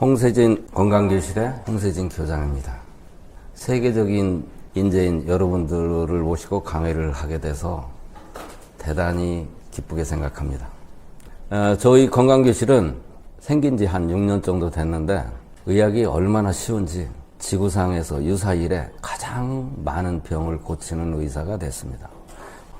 홍세진 건강교실의 홍세진 교장입니다. 세계적인 인재인 여러분들을 모시고 강의를 하게 돼서 대단히 기쁘게 생각합니다. 어, 저희 건강교실은 생긴 지 한 6년 정도 됐는데 의학이 얼마나 쉬운지 지구상에서 유사일에 가장 많은 병을 고치는 의사가 됐습니다.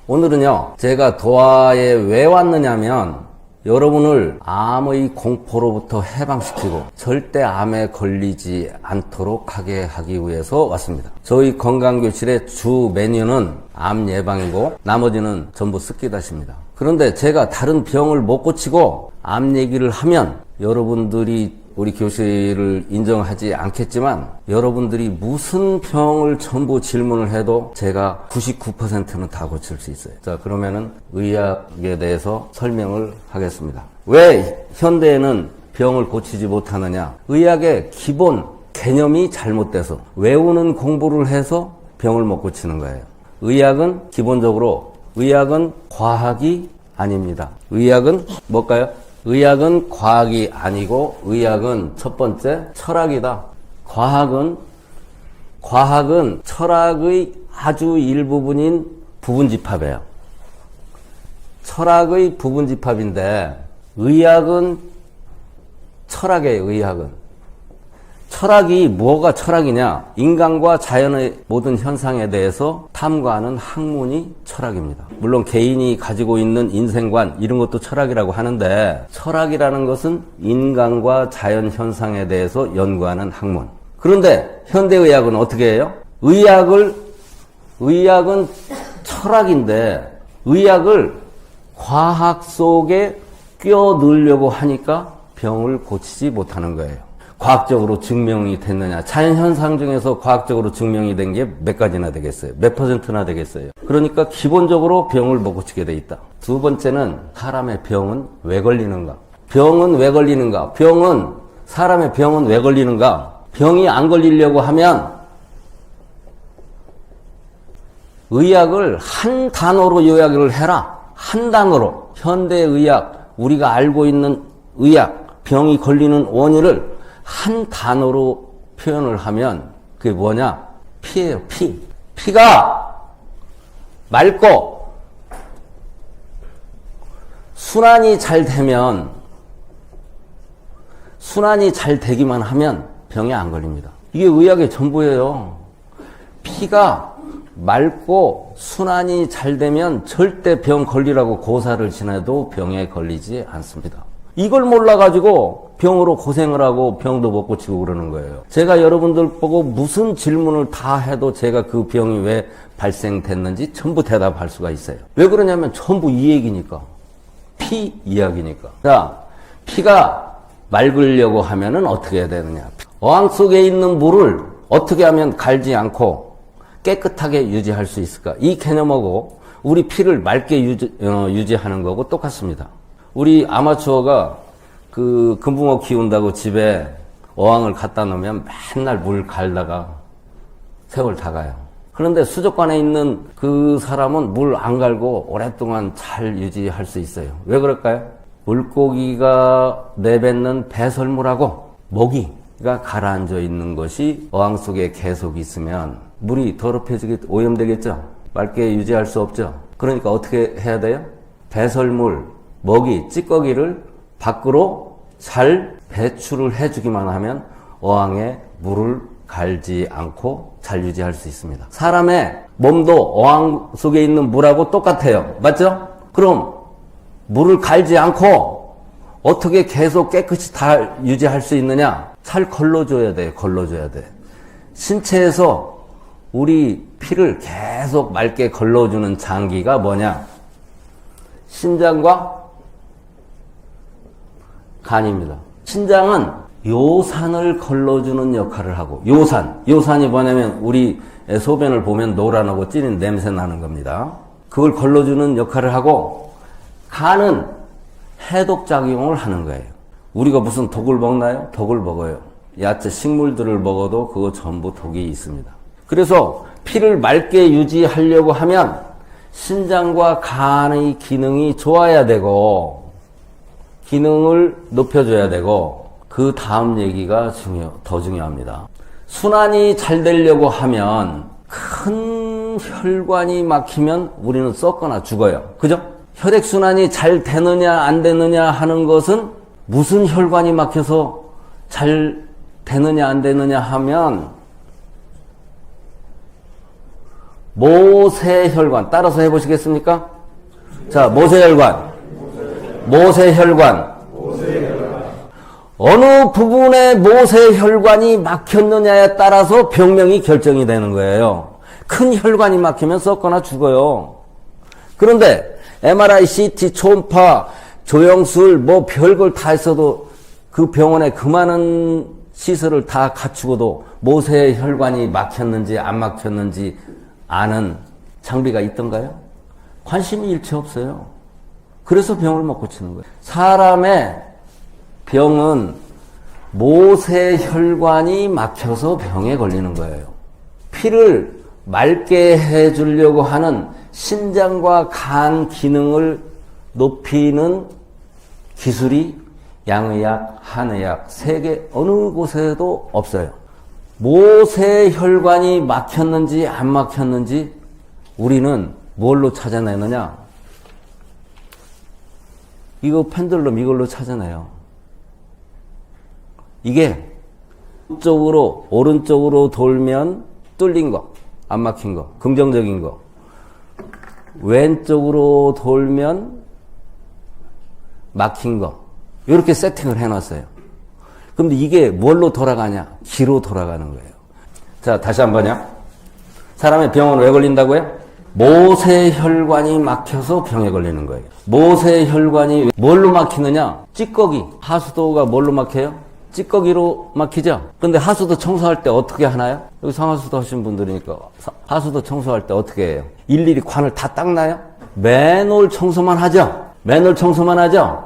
오늘은요, 제가 도하에 왜 왔느냐면, 여러분을 암의 공포로부터 해방시키고 절대 암에 걸리지 않도록 하게 하기 위해서 왔습니다. 저희 건강교실의 주 메뉴는 암 예방이고 나머지는 전부 습기다십니다. 그런데 제가 다른 병을 못 고치고 암 얘기를 하면 여러분들이 우리 교실을 인정하지 않겠지만 여러분들이 무슨 병을 전부 질문을 해도 제가 99%는 다 고칠 수 있어요. 자, 그러면은 의학에 대해서 설명을 하겠습니다. 왜 현대에는 병을 고치지 못하느냐? 의학의 기본 개념이 잘못돼서 외우는 공부를 해서 병을 못 고치는 거예요. 의학은 기본적으로 의학은 과학이 아닙니다. 의학은 뭘까요? 의학은 과학이 아니고 의학은 첫 번째 철학이다. 과학은 과학은 철학의 아주 일부분인 부분 집합이에요. 철학의 부분 집합인데 의학은 철학이에요. 의학은 철학이 뭐가 철학이냐? 인간과 자연의 모든 현상에 대해서 탐구하는 학문이 철학입니다. 물론 개인이 가지고 있는 인생관 이런 것도 철학이라고 하는데 철학이라는 것은 인간과 자연 현상에 대해서 연구하는 학문. 그런데 현대의학은 어떻게 해요? 의학을 의학은 철학인데 의학을 과학 속에 끼워 넣으려고 하니까 병을 고치지 못하는 거예요. 과학적으로 증명이 됐느냐. 자연현상 중에서 과학적으로 증명이 된 게 몇 가지나 되겠어요? 몇 퍼센트나 되겠어요? 그러니까 기본적으로 병을 못 고치게 돼 있다. 두 번째는 사람의 병은 왜 걸리는가? 병은 왜 걸리는가? 병은, 사람의 병은 왜 걸리는가? 병이 안 걸리려고 하면 의학을 한 단어로 요약을 해라. 한 단어로. 현대의학, 우리가 알고 있는 의학, 병이 걸리는 원인을 한 단어로 표현을 하면 그게 뭐냐? 피예요, 피. 피가 맑고 순환이 잘 되면 순환이 잘 되기만 하면 병이 안 걸립니다. 이게 의학의 전부예요. 피가 맑고 순환이 잘 되면 절대 병 걸리라고 고사를 지내도 병에 걸리지 않습니다. 이걸 몰라가지고 병으로 고생을 하고 병도 못 고치고 그러는 거예요. 제가 여러분들 보고 무슨 질문을 다 해도 제가 그 병이 왜 발생됐는지 전부 대답할 수가 있어요. 왜 그러냐면 전부 이 얘기니까. 피 이야기니까. 자, 피가 맑으려고 하면은 어떻게 해야 되느냐. 어항 속에 있는 물을 어떻게 하면 갈지 않고 깨끗하게 유지할 수 있을까? 이 개념하고 우리 피를 맑게 유지, 어, 유지하는 거고 똑같습니다. 우리 아마추어가 그 금붕어 키운다고 집에 어항을 갖다 놓으면 맨날 물 갈다가 세월 다 가요. 그런데 수족관에 있는 그 사람은 물 안 갈고 오랫동안 잘 유지할 수 있어요. 왜 그럴까요? 물고기가 내뱉는 배설물하고 먹이가 가라앉아 있는 것이 어항 속에 계속 있으면 물이 더럽혀지겠, 오염되겠죠? 맑게 유지할 수 없죠? 그러니까 어떻게 해야 돼요? 배설물, 먹이, 찌꺼기를 밖으로 잘 배출을 해주기만 하면 어항에 물을 갈지 않고 잘 유지할 수 있습니다. 사람의 몸도 어항 속에 있는 물하고 똑같아요. 맞죠? 그럼 물을 갈지 않고 어떻게 계속 깨끗이 다 유지할 수 있느냐? 잘 걸러줘야 돼. 걸러줘야 돼. 신체에서 우리 피를 계속 맑게 걸러주는 장기가 뭐냐? 신장과 간입니다. 신장은 요산을 걸러주는 역할을 하고 요산, 요산이 뭐냐면 우리 소변을 보면 노란하고 찌는 냄새 나는 겁니다. 그걸 걸러주는 역할을 하고 간은 해독 작용을 하는 거예요. 우리가 무슨 독을 먹나요? 독을 먹어요. 야채 식물들을 먹어도 그거 전부 독이 있습니다. 그래서 피를 맑게 유지하려고 하면 신장과 간의 기능이 좋아야 되고 기능을 높여줘야 되고 그 다음 얘기가 중요, 더 중요합니다. 순환이 잘 되려고 하면 큰 혈관이 막히면 우리는 썩거나 죽어요. 그죠? 혈액순환이 잘 되느냐, 안 되느냐 하는 것은 무슨 혈관이 막혀서 잘 되느냐, 안 되느냐 하면 모세혈관. 따라서 해보시겠습니까? 자, 모세혈관. 어느 부분에 모세혈관이 막혔느냐에 따라서 병명이 결정이 되는 거예요. 큰 혈관이 막히면 썩거나 죽어요. 그런데 MRI, CT, 초음파, 조영술 뭐 별걸 다 했어도 그 병원에 그 많은 시설을 다 갖추고도 모세혈관이 막혔는지 안 막혔는지 아는 장비가 있던가요? 관심이 일체 없어요. 그래서 병을 못 고치는 거예요. 사람의 병은 모세혈관이 막혀서 병에 걸리는 거예요. 피를 맑게 해주려고 하는 신장과 간 기능을 높이는 기술이 양의학, 한의학, 세계 어느 곳에도 없어요. 모세혈관이 막혔는지 안 막혔는지 우리는 뭘로 찾아내느냐? 이거 펜들럼 이걸로 찾아내요. 이게 쪽으로 오른쪽으로 돌면 뚫린 거, 안 막힌 거, 긍정적인 거. 왼쪽으로 돌면 막힌 거. 이렇게 세팅을 해놨어요. 근데 이게 뭘로 돌아가냐? 기로 돌아가는 거예요. 자, 다시 한 번요. 사람의 병은 왜 걸린다고요? 모세혈관이 막혀서 병에 걸리는 거예요. 모세혈관이 뭘로 막히느냐? 찌꺼기. 하수도가 뭘로 막혀요? 찌꺼기로 막히죠? 근데 하수도 청소할 때 어떻게 하나요? 여기 상하수도 하신 분들이니까 사- 하수도 청소할 때 어떻게 해요? 일일이 관을 다 닦나요? 맨홀 청소만 하죠? 맨홀 청소만 하죠?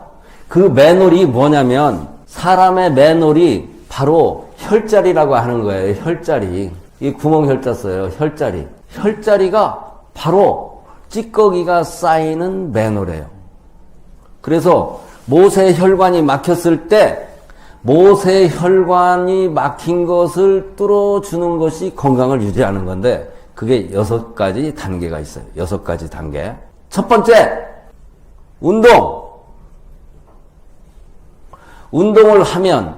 그 맨홀이 뭐냐면 사람의 맨홀이 바로 혈자리라고 하는 거예요. 혈자리. 이 구멍 혈자 써요. 혈자리. 혈자리가 바로 찌꺼기가 쌓이는 맨홀이에요. 그래서 모세 혈관이 막혔을 때 모세 혈관이 막힌 것을 뚫어주는 것이 건강을 유지하는 건데 그게 여섯 가지 단계가 있어요. 여섯 가지 단계. 첫 번째, 운동. 운동을 하면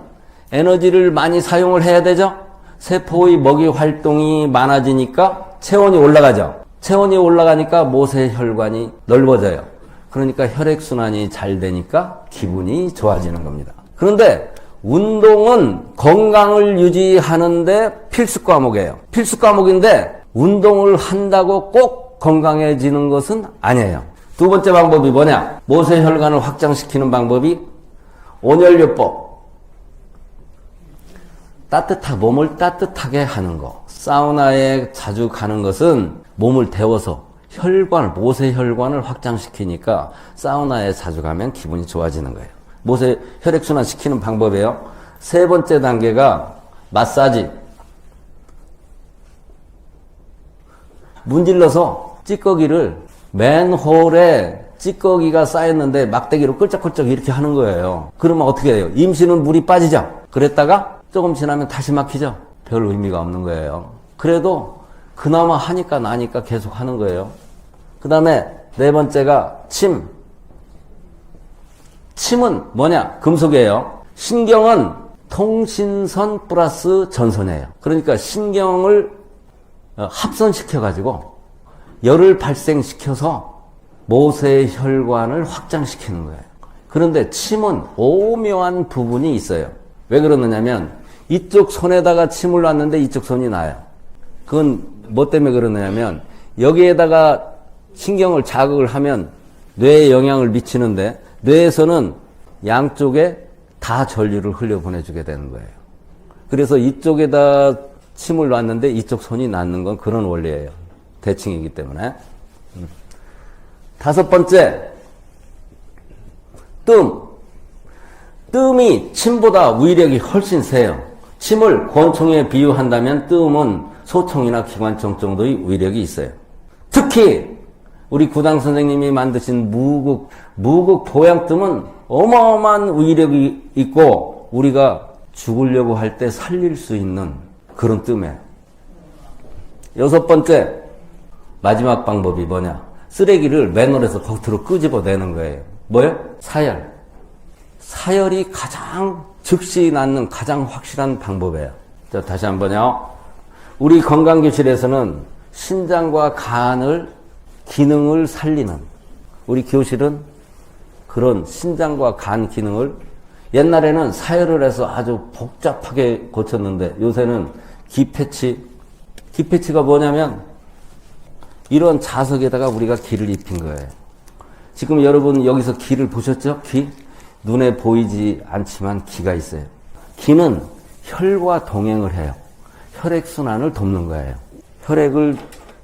에너지를 많이 사용을 해야 되죠? 세포의 먹이 활동이 많아지니까 체온이 올라가죠? 체온이 올라가니까 모세 혈관이 넓어져요. 그러니까 혈액순환이 잘 되니까 기분이 좋아지는 겁니다. 그런데 운동은 건강을 유지하는데 필수 과목이에요. 필수 과목인데 운동을 한다고 꼭 건강해지는 것은 아니에요. 두 번째 방법이 뭐냐? 모세 혈관을 확장시키는 방법이 온열요법. 따뜻하, 몸을 따뜻하게 하는 거. 사우나에 자주 가는 것은 몸을 데워서 혈관을, 모세 혈관을 확장시키니까 사우나에 자주 가면 기분이 좋아지는 거예요. 모세 혈액순환 시키는 방법이에요. 세 번째 단계가 마사지. 문질러서 찌꺼기를 맨홀에 찌꺼기가 쌓였는데 막대기로 끌적끌적 이렇게 하는 거예요. 그러면 어떻게 돼요? 임신은 물이 빠지죠? 그랬다가 조금 지나면 다시 막히죠? 별 의미가 없는 거예요. 그래도 그나마 하니까 나니까 계속 하는 거예요. 그 다음에 네 번째가 침. 침은 뭐냐? 금속이에요. 신경은 통신선 플러스 전선이에요. 그러니까 신경을 어, 합선시켜가지고 열을 발생시켜서 모세혈관을 확장시키는 거예요. 그런데 침은 오묘한 부분이 있어요. 왜 그러느냐면 이쪽 손에다가 침을 놨는데 이쪽 손이 나요. 그건 뭐 때문에 그러느냐면 여기에다가 신경을 자극을 하면 뇌에 영향을 미치는데 뇌에서는 양쪽에 다 전류를 흘려 보내주게 되는 거예요. 그래서 이쪽에다 침을 놨는데 이쪽 손이 낫는 건 그런 원리예요. 대칭이기 때문에. 음. 다섯 번째, 뜸. 뜸이 침보다 위력이 훨씬 세요. 침을 권총에 비유한다면 뜸은 소총이나 기관총 정도의 위력이 있어요. 특히 우리 구당 선생님이 만드신 무국 무국 보양뜸은 어마어마한 위력이 있고 우리가 죽으려고 할 때 살릴 수 있는 그런 뜸에. 여섯 번째, 마지막 방법이 뭐냐? 쓰레기를 맨홀에서 겉으로 끄집어내는 거예요. 뭐예요? 사열. 사열이 가장 즉시 낫는 가장 확실한 방법이에요. 자, 다시 한 번요. 우리 건강교실에서는 신장과 간을, 기능을 살리는, 우리 교실은 그런 신장과 간 기능을 옛날에는 사열을 해서 아주 복잡하게 고쳤는데 요새는 기패치, 기패치가 뭐냐면 이런 자석에다가 우리가 기를 입힌 거예요. 지금 여러분 여기서 기를 보셨죠? 기? 눈에 보이지 않지만 기가 있어요. 기는 혈과 동행을 해요. 혈액순환을 돕는 거예요. 혈액을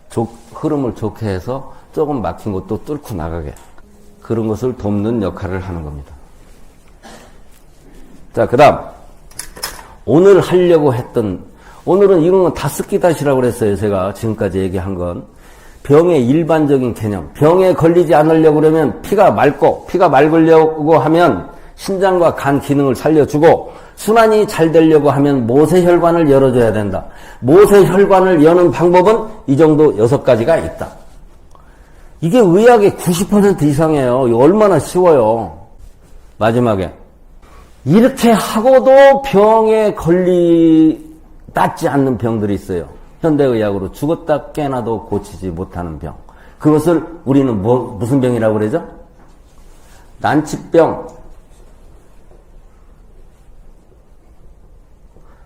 조- 흐름을 좋게 해서 조금 막힌 것도 뚫고 나가게. 그런 것을 돕는 역할을 하는 겁니다. 자, 그 다음. 오늘 하려고 했던, 오늘은 이런 건다 습기다시라고 그랬어요. 제가 지금까지 얘기한 건. 병의 일반적인 개념. 병에 걸리지 않으려고 그러면 피가 맑고, 피가 맑으려고 하면 신장과 간 기능을 살려주고, 순환이 잘 되려고 하면 모세혈관을 열어줘야 된다. 모세혈관을 여는 방법은 이 정도 여섯 가지가 있다. 이게 의학의 90% 이상이에요. 얼마나 쉬워요. 마지막에. 이렇게 하고도 병에 걸리, 낫지 않는 병들이 있어요. 현대의학으로 죽었다 깨나도 고치지 못하는 병. 그것을 우리는 뭐, 무슨 병이라고 그러죠? 난치병,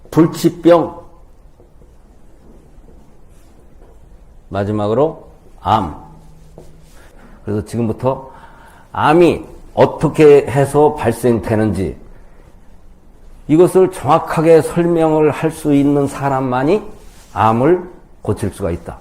불치병, 마지막으로 암. 그래서 지금부터 암이 어떻게 해서 발생되는지 이것을 정확하게 설명을 할 수 있는 사람만이 암을 고칠 수가 있다.